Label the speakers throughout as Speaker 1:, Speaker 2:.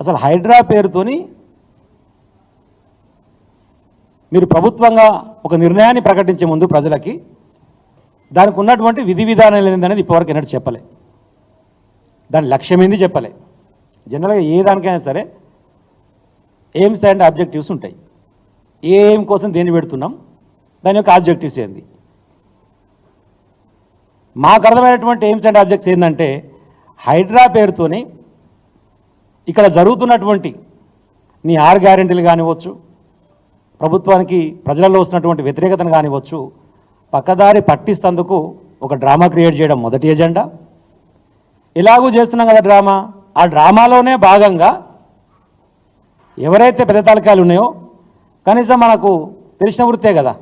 Speaker 1: అసలు హైడ్రా పేరుతోని మీరు ప్రభుత్వంగా ఒక నిర్ణయాన్ని ప్రకటించే ముందు ప్రజలకి దానికి ఉన్నటువంటి విధి విధానాలు ఏందనేది ఇప్పటివరకు ఎన్నడూ చెప్పలే. దాని లక్ష్యం ఏంది చెప్పలే. జనరల్గా ఏ దానికైనా సరే ఎయిమ్స్ అండ్ ఆబ్జెక్టివ్స్ ఉంటాయి. ఏ ఎయిమ్ కోసం దేన్ని పెడుతున్నాం? దాని యొక్క ఆబ్జెక్టివ్స్ ఏంది? మాకు అర్థమైనటువంటి ఎయిమ్స్ అండ్ ఆబ్జెక్ట్స్ ఏంటంటే హైడ్రా పేరుతోని ఇక్కడ జరుగుతున్నటువంటి నీ ఆరు గ్యారెంటీలు కానివ్వచ్చు ప్రభుత్వానికి ప్రజలలో వస్తున్నటువంటి వ్యతిరేకతను కానివ్వచ్చు పక్కదారి పట్టిస్తందుకు ఒక డ్రామా క్రియేట్ చేయడం మొదటి ఎజెండా. ఇలాగూ చేస్తున్నాం కదా డ్రామా. ఆ డ్రామాలోనే భాగంగా ఎవరైతే పెద్ద తాలకాయలు ఉన్నాయో కనీసం మనకు తెలిసిన వృత్తే కదా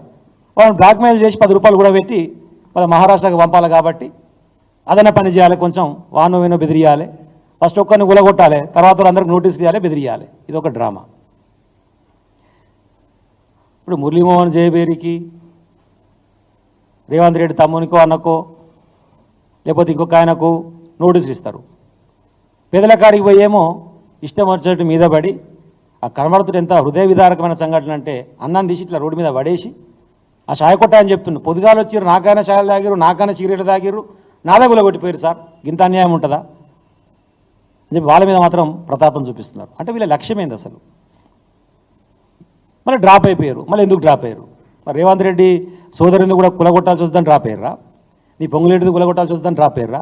Speaker 1: వాళ్ళని బ్లాక్మెయిల్ చేసి పది రూపాయలు కూడా పెట్టి వాళ్ళ మహారాష్ట్రకు పంపాలి కాబట్టి అదన పని చేయాలి కొంచెం వాను వీనో బెదిరియాలి. ఫస్ట్ ఒక్కరిని గులగొట్టాలి తర్వాత అందరికి నోటీస్ ఇవ్వాలి బెదిరియాలి ఇది ఒక డ్రామా. ఇప్పుడు మురళీమోహన్ జయబేరికి రేవంత్ రెడ్డి తమ్మునికో అన్నకో లేకపోతే ఇంకొక ఆయనకు నోటీసులు ఇస్తారు. పేదల కాడికి పోయేమో ఇష్టం వచ్చినట్టు మీద పడి ఆ కనబడుతుడు ఎంత హృదయ విదారకమైన సంఘటన అంటే అన్నం తీసి ఇట్లా రోడ్డు మీద పడేసి ఆ షాయ కొట్ట అని చెప్తున్నాను పొద్దుగాలు వచ్చిర్రు నాకైనా షాయలు తాగిరు నాకైనా సిగరెట్ నా దగ్గర కొట్టిపోయారు సార్. ఇంత అన్యాయం ఉంటుందా? అని చెప్పి వాళ్ళ మీద మాత్రం ప్రతాపం చూపిస్తున్నారు. అంటే వీళ్ళ లక్ష్యం ఏంది అసలు? మళ్ళీ డ్రాప్ అయిపోయారు. మళ్ళీ ఎందుకు డ్రాప్ అయ్యారు మరి రేవంత్ రెడ్డి సోదరుని కూడా కులగొట్టాల్సి వస్తుందని డ్రాప్ అయ్యారా నీ పొంగులేటిది కులగొట్టాల్సి వస్తుందని డ్రాప్ అయ్యారా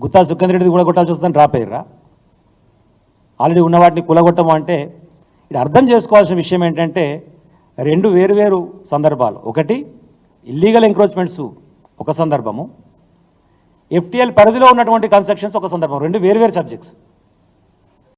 Speaker 1: గుత్తా సుఖేంద్ర రెడ్డిది కులగొట్టాల్సి వస్తుందని డ్రాప్ అయ్యారా ఆల్రెడీ ఉన్న వాటిని కులగొట్టము అంటే ఇది అర్థం చేసుకోవాల్సిన విషయం ఏంటంటే రెండు వేరువేరు సందర్భాలు. ఒకటి ఇల్లీగల్ ఎంక్రోచ్మెంట్స్ ఒక సందర్భము. ఎఫ్టీఎల్ పరిధిలో ఉన్నటువంటి కన్స్ట్రక్షన్స్ ఒక సందర్భం. రెండు వేరువేరు సబ్జెక్ట్స్